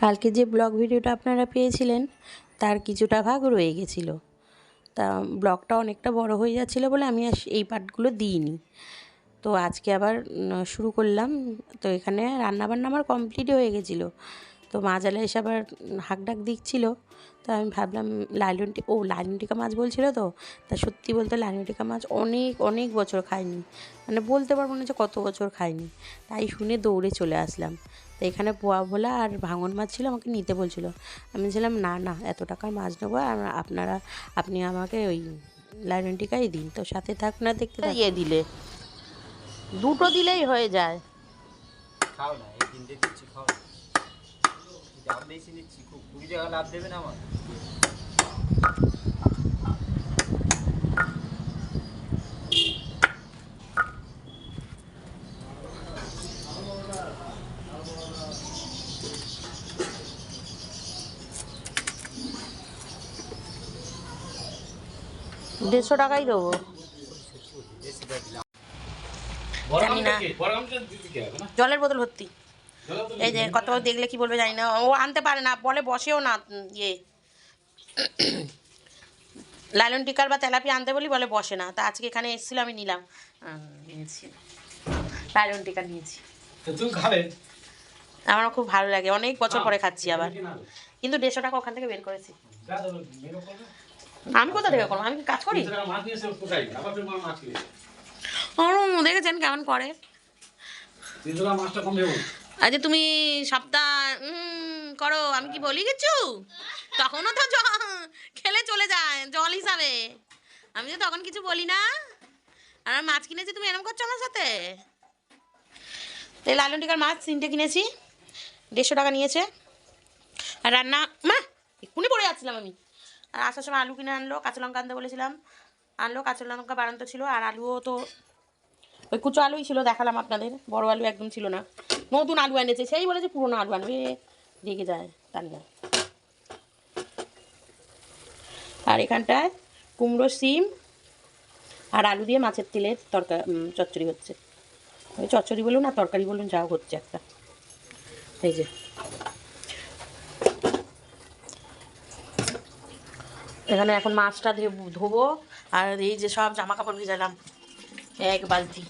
কালকে যে ব্লগ ভিডিওটা আপনারা পেয়েছিলেন, তার কিছুটা ভাগ রয়ে গেছিল। তা ব্লগটা অনেকটা বড় হয়ে যাচ্ছিল বলে আমি আর এই পার্টগুলো দিইনি। তো আজকে আবার শুরু করলাম। তো এখানে রান্নাবান্না আমার কমপ্লিটই হয়ে গেছিল। তো মাজালা এসে আবার হাঁক ডাক দিচ্ছিল তো আমি ভাবলাম লাইলনটি ও লাইলনটিকা মাছ বলছিল তো তা সত্যি বলতে লাইলনটিকা মাছ অনেক অনেক বছর খাইনি মানে বলতে পারব না যে কত বছর খাইনি তাই শুনে দৌড়ে চলে আসলাম। তো এখানে পোয়া ভোলা আর ভাঙন মাছ ছিল আমাকে নিতে বলছিল। আমি বলছিলাম না না এত টাকার মাছ নেব আর আপনারা আপনি আমাকে ওই লাইলনটিকাই দিন। তো সাথে থাক না দেখতে ইয়ে দিলে। দুটো দিলেই হয়ে যায়। খাও না এই তিনটে দিচ্ছি খাও দাম বেশি নিচ্ছি খুব কুড়ি টাকা লাভ দেবে না আমার দেড়শো টাকাই দেবো জানি না? জলের বোতল ভর্তি। এই যে কত দেখলে কি বলবে জানি না। ও আনতে পারে না বলে বসেও না ইয়ে। লালন টিকার বা তেলাপি আনতে বলি বলে বসে না। তা আজকে এখানে এসেছিল আমি নিলাম। নিয়েছি। লালন টিকা নিয়েছি। তুমি খাবে? আমার খুব ভালো লাগে। অনেক বছর পরে খাচ্ছি আবার। কিন্তু দেড়শো টাকা ওখান থেকে বের করেছি। আমি কোথা থেকে করব? আমি কি কাজ করি? দেখেছেন কেমন করে? মাছটা কম আজ তুমি সপ্তাহ করো, আমি কি বলি কিছু? তখনও তো খেলে চলে যায়, জল হিসাবে। আমি তো তখন কিছু বলি না। আর মাছ কিনেছি, তুমি এরকম করছ আমার সাথে? তো এই লালন টিকার মাছ, তিনটে কিনেছি, দেড়শো টাকা নিয়েছে। আর রান্না, মা, এক্ষুনি পড়ে যাচ্ছিলাম আমি। আর আসার সময় আলু কিনে আনলো, কাঁচা লঙ্কা আনতে বলেছিলাম। আনলো, কাঁচা লঙ্কা বাড়ান্ত ছিল, আর আলুও তো, ওই কুচো আলুই ছিল, দেখালাম আপনাদের। বড় আলু একদম ছিল না। নতুন আলু এনেছে, সেই বলেছে পুরোনো আলু আনবে। রেগে যায় তানিয়া আর এখানটায় কুমড়ো, সিম আর আলু দিয়ে মাছের তেলের তরকারি চচ্চড়ি হচ্ছে। ওই চচ্চড়ি বলুন আর তরকারি বলুন যাও হচ্ছে একটা। এই যে। এখানে এখন মাছটা ধোবো, আর এই যে সব জামা কাপড় ভিজালাম। এক বালতি।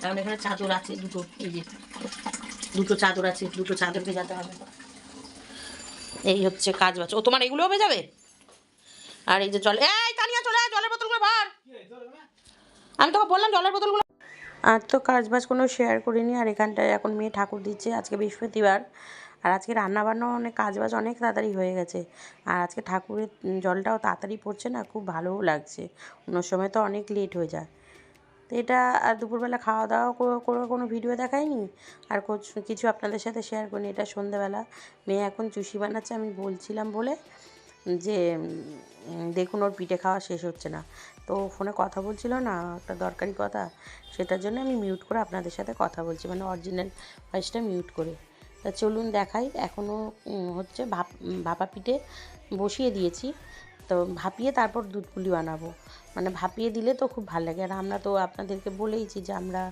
কারণ এখানে চাদর আছে দুটো, এই যে। দুটো চাদর আছে, দুটো চাদর ভেজাতে হবে। এই হচ্ছে কাজ বাজ। ও, তোমার এগুলোও ভেজাবে আর এই যে জল এই তানিয়া, চলে জলের বোতলগুলো ভর। আমি তোকে বললাম জলের বোতলগুলো আর তো কাজ বাজ কোনো শেয়ার করিনি, আর এখানটায় এখন মেয়ে ঠাকুর দিচ্ছে, আজকে বৃহস্পতিবার। আর আজকে রান্না বান্না অনেক, কাজ বাজ অনেক তাড়াতাড়ি হয়ে গেছে। আর আজকে ঠাকুরের জলটাও তাড়াতাড়ি পড়ছে না, খুব ভালোও লাগছে। অন্য সময় তো অনেক লেট হয়ে যায়। তো এটা, আর দুপুরবেলা খাওয়া দাওয়া করে কোনো ভিডিও দেখাইনি। আর কিছু আপনাদের সাথে শেয়ার করিনি, এটা সন্ধেবেলা। মেয়ে এখন চুষি বানাচ্ছে, আমি বলছিলাম বলে যে দেখুন, ওর পিঠে খাওয়া শেষ হচ্ছে না। তো ফোনে কথা বলছিল না, একটা দরকারি কথা, সেটার জন্য আমি মিউট করে আপনাদের সাথে কথা বলছি মানে অরিজিনাল ভয়েসটা মিউট করে। তা চলুন দেখাই এখনও হচ্ছে ভাপ, ভাপা পিঠে বসিয়ে দিয়েছি। তো ভাপিয়ে তারপর দুধ পুলি বানাবো। মানে ভাপিয়ে দিলে তো খুব ভালো লাগে। আর আমরা তো আপনাদেরকে বলেইছি যে আমরা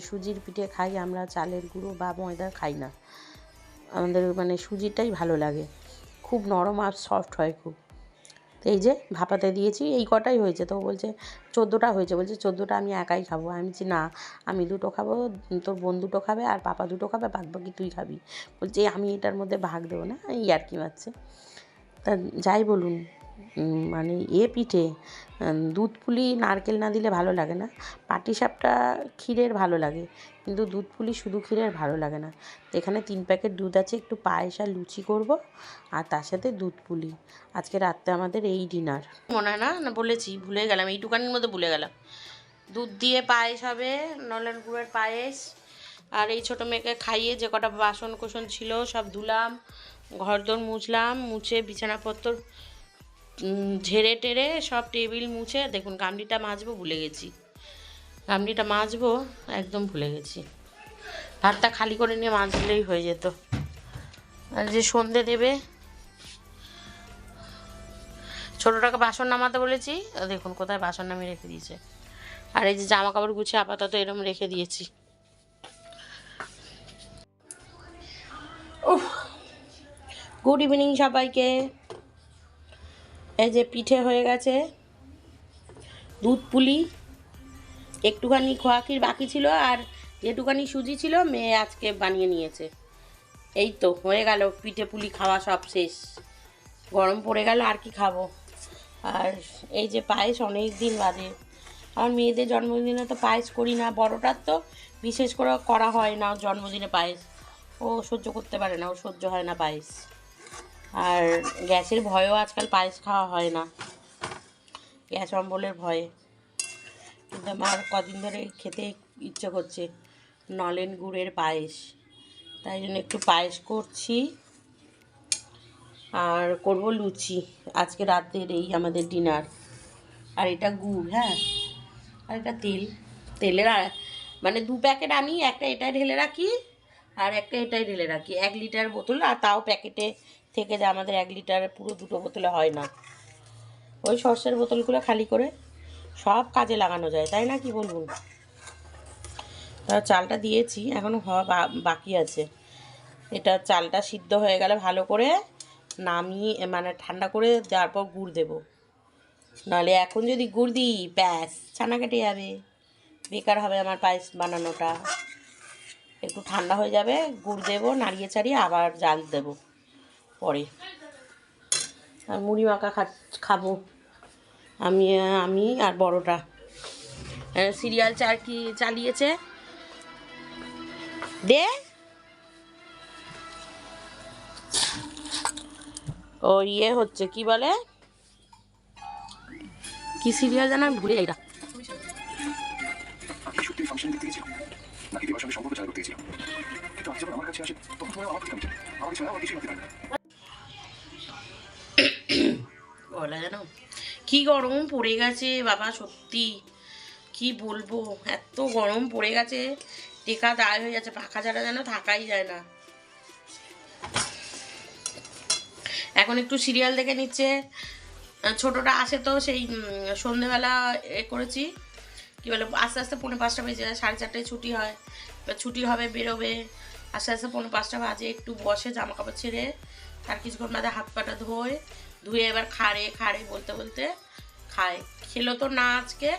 সুজির পিঠে খাই, আমরা চালের গুঁড়ো বা ময়দা খাই না। আমাদের মানে সুজিটাই ভালো লাগে। খুব নরম আর সফট হয় খুব। তো এই যে ভাপাতে দিয়েছি, এই কটাই হয়েছে। তো বলছে, চোদ্দোটা হয়েছে। বলছে, চোদ্দোটা আমি একাই খাব। আমি বলছি, না, আমি দুটো খাব, তোর বোন দুটো খাবে আর পাপা দুটো খাবে বাদ বাকি তুই খাবি। বলছে আমি এটার মধ্যে ভাগ দেবো না? এই আর কি মারছে তা যাই বলুন। মানে এ পিঠে উম, দুধ পুলি নারকেল না দিলে ভালো লাগে না। পাটিসাপটা ক্ষীরের ভালো লাগে কিন্তু দুধ পুলি শুধু ক্ষীরের ভালো লাগে না। এখানে তিন প্যাকেট দুধ আছে একটু পায়েস আর লুচি করব আর তার সাথে দুধ পুলি। আজকে রাত্রে আমাদের এই ডিনার। মনে হয় না না বলেছি ভুলে গেলাম এইটুকানির মধ্যে ভুলে গেলাম। দুধ দিয়ে পায়েস হবে নলেন গুড়ের পায়েস আর এই ছোটো মেয়েকে খাইয়ে যে কটা বাসন কোসন ছিল সব ধুলাম ঘরদোর মুছলাম মুছে বিছানাপত্র ঝেড়ে টেড়ে সব টেবিল মুছে, দেখুন, গামলিটা মাজবো, ভুলে গেছি। গামলিটা মাজবো, একদম ভুলে গেছি। ভাতটা খালি করে নিয়ে মাজলেই হয়ে যেত। আর যে সন্ধে দেবে, ছোটোটাকে বাসন নামাতে বলেছি, দেখুন, কোথায় বাসন নামিয়ে রেখে দিয়েছে। আর এই যে জামা কাপড় গুছিয়ে আপাতত এরম রেখে দিয়েছি। গুড ইভিনিং সবাইকে। এই যে পিঠে হয়ে গেছে দুধ পুলি, একটুখানি খোয়াকির বাকি ছিল আর যেটুখানি সুজি ছিল মেয়ে আজকে বানিয়ে নিয়েছে। এই তো, হয়ে গেল, পিঠে পুলি খাওয়া সব শেষ। গরম পড়ে গেল, আর কি খাব? আর এই যে পায়েস অনেক দিন বাদে। আমার মেয়েদের জন্মদিনে তো পায়েস করি না, বড়টার তো বিশেষ করে করা হয় না জন্মদিনে পায়েস। ও সহ্য করতে পারে না, ও সহ্য হয় না পায়েস। আর গ্যাসের ভয়েও আজকাল পায়েস খাওয়া হয় না। গ্যাস অম্বলের ভয়ে। কিন্তু আমার কদিন ধরে খেতে ইচ্ছে করছে নলেন গুড়ের পায়েস। তাই জন্য একটু পায়েস করছি আর করব লুচি। আজকে রাতের এই আমাদের ডিনার। আর এটা গুড় হ্যাঁ? আর এটা তেল। তেলের মানে দু প্যাকেট আমি, একটা এটাই ঢেলে রাখি আর একটা এটাই ঢেলে রাখি। এক লিটার বোতল আর তাও প্যাকেটে থেকে যায় আমাদের এক লিটার পুরো দুটো বোতলে হয় না। ওই সর্ষের বোতলগুলো খালি করে সব কাজে লাগানো যায়, তাই না কি বলুন? তা চালটা দিয়েছি এখনও হওয়া বাকি আছে। এটা চালটা সিদ্ধ হয়ে গেলে ভালো করে নামিয়ে মানে ঠান্ডা করে দেওয়ার পর গুড় দেবো। নাহলে এখন যদি গুড় দিই, ব্যাস, ছানা কেটে যাবে। বেকার হবে আমার পায়েস বানানোটা। একটু ঠান্ডা হয়ে যাবে, গুড় দেবো, নাড়িয়ে চাড়িয়ে আবার জাল দেবো। পরে। আর মুড়ি মাখা খা, খাব। আমি আমি আর বড়টা। সিরিয়াল চার কি চালিয়েছে? দে। ও ইয়ে হচ্ছে, কি বলে? কি সিরিয়াল জানা আমি ভুলে যাই না আমি কি সত্যি ফাংশনে দেখতে গেছিলাম নাকি দেবার সঙ্গে সম্পর্ক চালু করতে গেছিলাম কিন্তু আজ যখন আমার কাছে আসে, তখন আমার কিছু আমার কিছুই মানতে পারে না বলা যেন? কি গরম পড়ে গেছে, বাবা, সত্যি। কি বলব? এত গরম পড়ে গেছে, টেকা দায় হয়ে যাচ্ছে, পাখা ছাড়া যেন থাকাই যায় না। এখন একটু সিরিয়াল দেখে নিচ্ছে। ছোটটা আসে তো সেই সন্ধেবেলা এ করেছি। কী বলে, আস্তে আস্তে পৌনে পাঁচটা বেজে যায়, সাড়ে চারটায় ছুটি হয়। এবার ছুটি হবে, বেরোবে। আস্তে আস্তে পৌনে পাঁচটা বাজে, একটু বসে জামা কাপড় ছেড়ে, তার কিছুক্ষণ বাদে হাত পাটা ধোয়। ধুয়ে এবার খাড়ে খাড়ে বলতে বলতে খায়। খেলো তো না আজকে।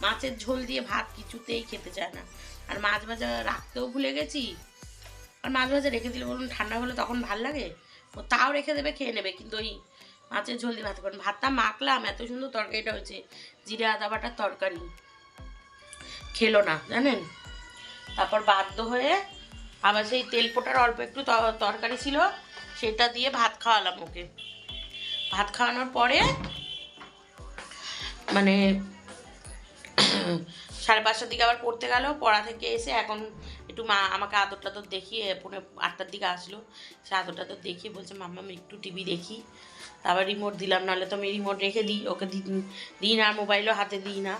মাছের ঝোল দিয়ে ভাত কিছুতেই খেতে চায় না। আর মাছ ভাজা রাখতেও ভুলে গেছি। আর মাছ ভাজা রেখে দিলে বলুন, ঠান্ডা হলে তখন ভালো লাগে? ও তাও রেখে দেবে, খেয়ে নেবে। কিন্তু ওই মাছের ঝোল দিয়ে ভাত করেন ভাতটা মাখলাম, এত সুন্দর তরকারিটা হয়েছে। জিরে, আদা বাটার তরকারি। খেলো না, জানেন? তারপর বাধ্য হয়ে আবার সেই তেল পোটার অল্প একটু তরকারি ছিল, সেটা দিয়ে ভাত খাওয়ালাম ওকে। ভাত খাওয়ানোর পরে মানে সাড়ে পাঁচটার দিকে আবার পড়তে গেল, পড়া থেকে এসে এখন একটু মা আমাকে আদর টাদর দেখিয়ে পৌনে আটটার দিকে আসলো। সে আদর টাদর দেখিয়ে বলছে, মাম্মা, আমি একটু টিভি দেখি। তারপর রিমোট দিলাম, নাহলে তো আমি রিমোট রেখে দিই, ওকে দিই না মোবাইলও হাতে দিই না।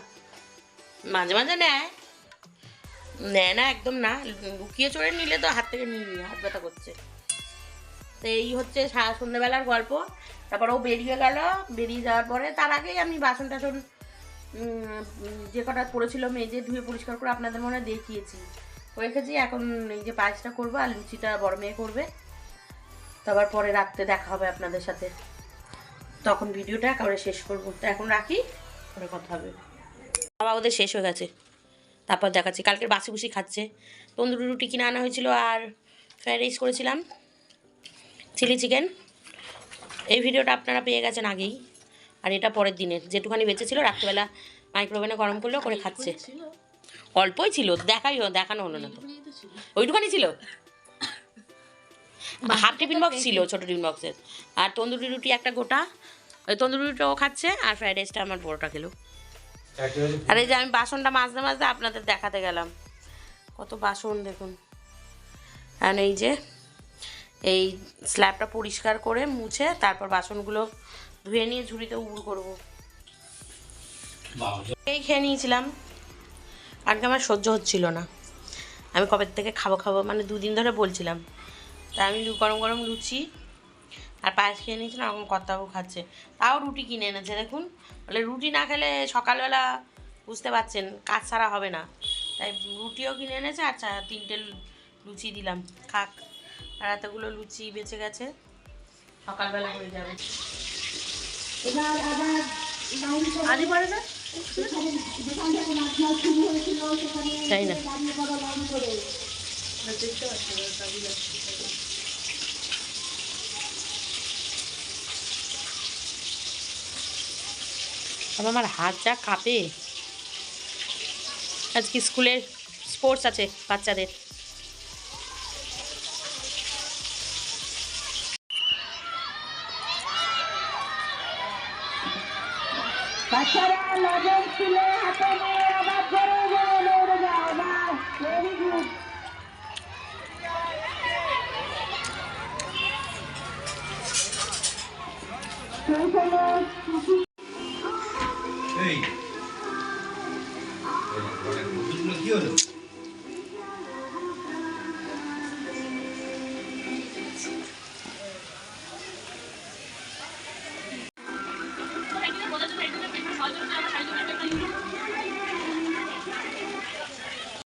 মাঝে মাঝে নেয়। নেয় না, একদম না। লুকিয়ে চড়ে নিলে তো হাত থেকে নিয়ে নিই হাত ব্যথা করছে। তো এই হচ্ছে সন্ধ্যেবেলার গল্প। তারপর ও বেরিয়ে গেল। বেরিয়ে যাওয়ার পরে তার আগেই আমি বাসন টাসন যে কটা পড়েছিল মেজে ধুয়ে পরিষ্কার করে আপনাদের মনে দেখিয়েছি। রেখেছি, এখন এই যে পায়েসটা করব আর লুচিটা বড় মেয়ে করবে। তারপর পরে রাত্রে দেখা হবে আপনাদের সাথে। তখন ভিডিওটা একেবারে শেষ করব। তো এখন রাখি, পরে কথা হবে। বাবা ওদের শেষ হয়ে গেছে। তারপর দেখাচ্ছি, কালকের বাসি বুসি খাচ্ছে। তন্দুরি রুটি কিনে আনা হয়েছিল আর ফ্রাইড রাইস করেছিলাম। চিলি চিকেন এই ভিডিওটা আপনারা পেয়ে গেছেন আগেই। আর এটা পরের দিনের। যেটুখানি বেঁচে ছিল রাত্রিবেলা মাইক্রোওভেনে গরম করল করে খাচ্ছে। অল্পই ছিল দেখাই হলো দেখানো হলো না তো। ওইটুখানি ছিল? হাফ টিফিন বক্স ছিল ছোটো টিফিন বক্সের। আর তন্দুরি রুটি একটা গোটা। ওই তন্দুরি রুটিটা ও খাচ্ছে আর ফ্রাইড রাইসটা আমার বড়টা খেলো। আর এই যে আমি বাসনটা মাজতে মাজতে আপনাদের দেখাতে গেলাম। কত বাসন দেখুন। আর এই যে এই স্ল্যাবটা পরিষ্কার করে মুছে তারপর বাসনগুলো ধুয়ে নিয়ে ঝুড়িতে উবুর করব। এই খেয়ে নিয়েছিলাম। আজকে আমার সহ্য হচ্ছিল না। আমি কবে থেকে খাব খাব মানে দুদিন ধরে বলছিলাম। তাই আমি লু- গরম গরম লুচি আর পায়েস খেয়ে নিয়েছিলাম এখন কর্তাবু খাচ্ছে। তাও রুটি কিনে এনেছে দেখুন। বলে রুটি না খেলে সকালবেলা বুঝতে পারছেন কাজ ছাড়া হবে না। তাই রুটিও কিনে এনেছে আর তিনটে লুচি দিলাম। খাক। আর এতগুলো লুচি বেঁচে গেছে। সকালবেলা হয়ে যাবে। আদি পরে না। আমার হাত যা কাঁপে। আজকে স্কুলের স্পোর্টস আছে বাচ্চাদের। বাচ্চারা লজেন্স তুলে হাতে নিয়ে আবার জোরে জোরে দৌড়ে যাও বাস ভেরি গুড সেই সময়